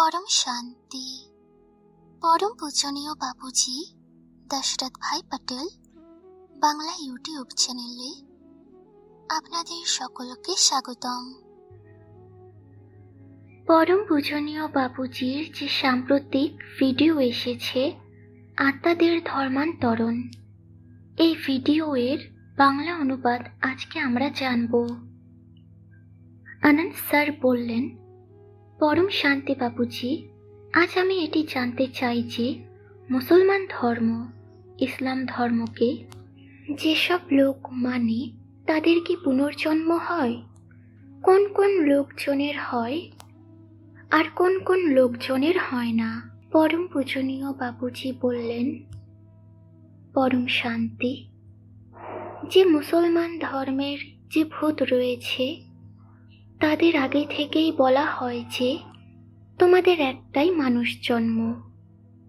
পরম শান্তি। পরম পূজনীয় বাবুজি, দশরথ ভাই পটেল, বাংলা ইউটিউব চ্যানেলে আপনাদের সকলকে স্বাগতম। পরম পূজনীয় বাবুজির যে সাম্প্রতিক ভিডিও এসেছে, আত্মাদের ধর্মান্তরণ, এই ভিডিওয়ের বাংলা অনুবাদ আজকে আমরা জানব। আনন্দ স্যার বললেন পরম শান্তি বাবুজি, আজ আমি এটি জানতে চাই যে মুসলমান ধর্ম, ইসলাম ধর্মকে যেসব লোক মানে তাদের কি পুনর্জন্ম হয়? কোন কোন লোকজনের হয়? আর কোন কোন লোকজনের হয় না? পরম পূজনীয় বাবুজি বললেন, পরম শান্তি, যে মুসলমান ধর্মের যে ভূত রয়েছে তাদের আগে থেকেই বলা হয় যে, তোমাদের একটাই মানুষ জন্ম।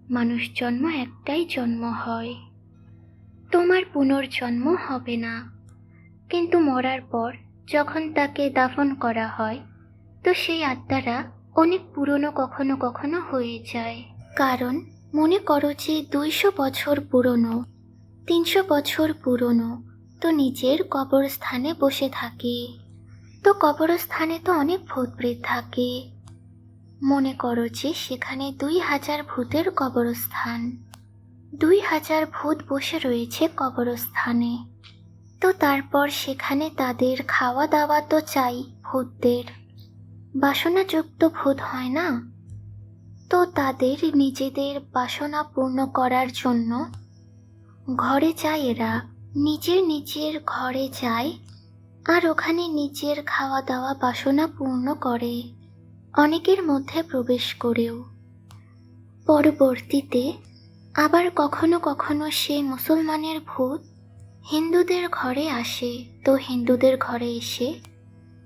মানুষ জন্ম একটাই জন্ম হয়। তোমার পুনর্জন্ম হবে না। কিন্তু মরার পর যখন তাকে দাফন করা হয়, তো সেই আত্মারা অনেক পুরনো কখনো কখনো হয়ে যায়। কারণ মনে করো যে দুইশো বছর পুরনো, তিনশো বছর পুরনো, তো নিজের কবরস্থানে বসে থাকে। তো কবরস্থানে তো অনেক ভূতপ্রেত থাকে। মনে করো যে সেখানে দুই হাজার ভূতের কবরস্থান। দুই হাজার ভূত বসে রয়েছে কবরস্থানে। তো তারপর সেখানে তাদের খাওয়া দাওয়া তো চাই ভূতদের। বাসনাযুক্ত ভূত হয় না? তো তাদের নিজেদের বাসনা পূর্ণ করার জন্য ঘরে যায় এরা। নিজের নিজের ঘরে যায় আর ওখানে নিজের খাওয়া দাওয়া বাসনা পূর্ণ করে অনেকের মধ্যে প্রবেশ করেও। পরবর্তীতে আবার কখনো কখনো সে মুসলমানের ভূত হিন্দুদের ঘরে আসে। তো হিন্দুদের ঘরে এসে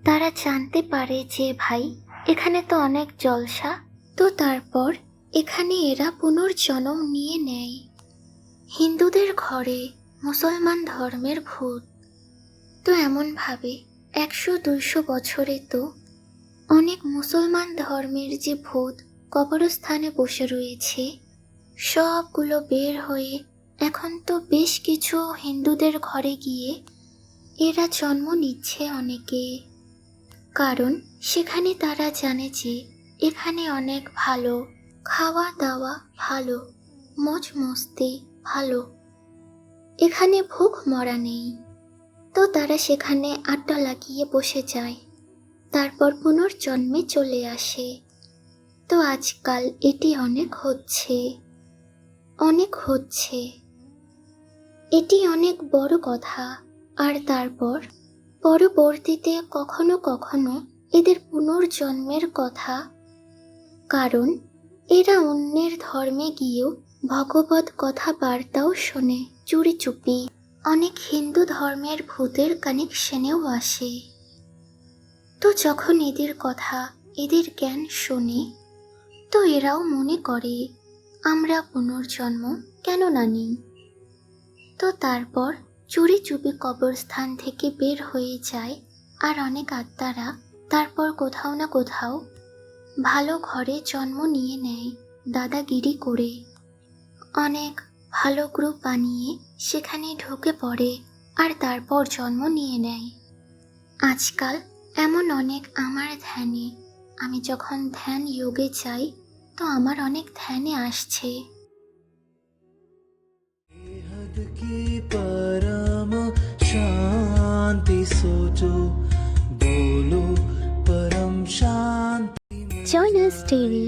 তারা জানতে পারে যে, ভাই, এখানে তো অনেক জলসা। তো তারপর এখানে এরা পুনর্জন্ম নিয়ে নেয়। হিন্দুদের ঘরে মুসলমান ধর্মের ভূত তো এমনভাবে একশো দুইশো বছরে তো অনেক মুসলমান ধর্মের যে ভূত কবরস্থানে বসে রয়েছে, সবগুলো বের হয়ে এখন তো বেশ কিছু হিন্দুদের ঘরে গিয়ে এরা জন্ম নিচ্ছে অনেকে। কারণ সেখানে তারা জানে যে এখানে অনেক ভালো খাওয়া দাওয়া ভালো মজ মস্তি ভালো। এখানে ভুখ মরা নেই। তো তারা সেখানে আড্ডা লাগিয়ে বসে যায়। তারপর পুনর্জন্মে চলে আসে। তো আজকাল এটি অনেক হচ্ছে। অনেক হচ্ছে। এটি অনেক বড় কথা। আর তারপর? পরবর্তীতে কখনো কখনো এদের পুনর্জন্মের কথা। কারণ, এরা অন্যের ধর্মে গিয়েও ভগবত কথাবার্তাও শোনে। চুরি চুপি অনেক হিন্দু ধর্মের ভূতের কানেকশনেও আসে। তো যখন এদের কথা, এদের জ্ঞান শোনে, তো এরাও মনে করে, আমরা পুনর্জন্ম কেন না নিই? তো তারপর চুরি চুপি কবরস্থান থেকে বের হয়ে যায়, আর অনেক আত্মারা তারপর কোথাও না কোথাও ভালো ঘরে জন্ম নিয়ে নেয়, দাদাগিরি করে। অনেক ভালো গ্রুপ বানিয়ে সেখানে ঢুকে পড়ে আর তারপর জন্ম নিয়ে নেয়। আজকাল এমন অনেক আমার ধ্যানে। আমি যখন ধ্যান যোগে চাই তো আমার অনেক ধ্যানে আসছে। Join us daily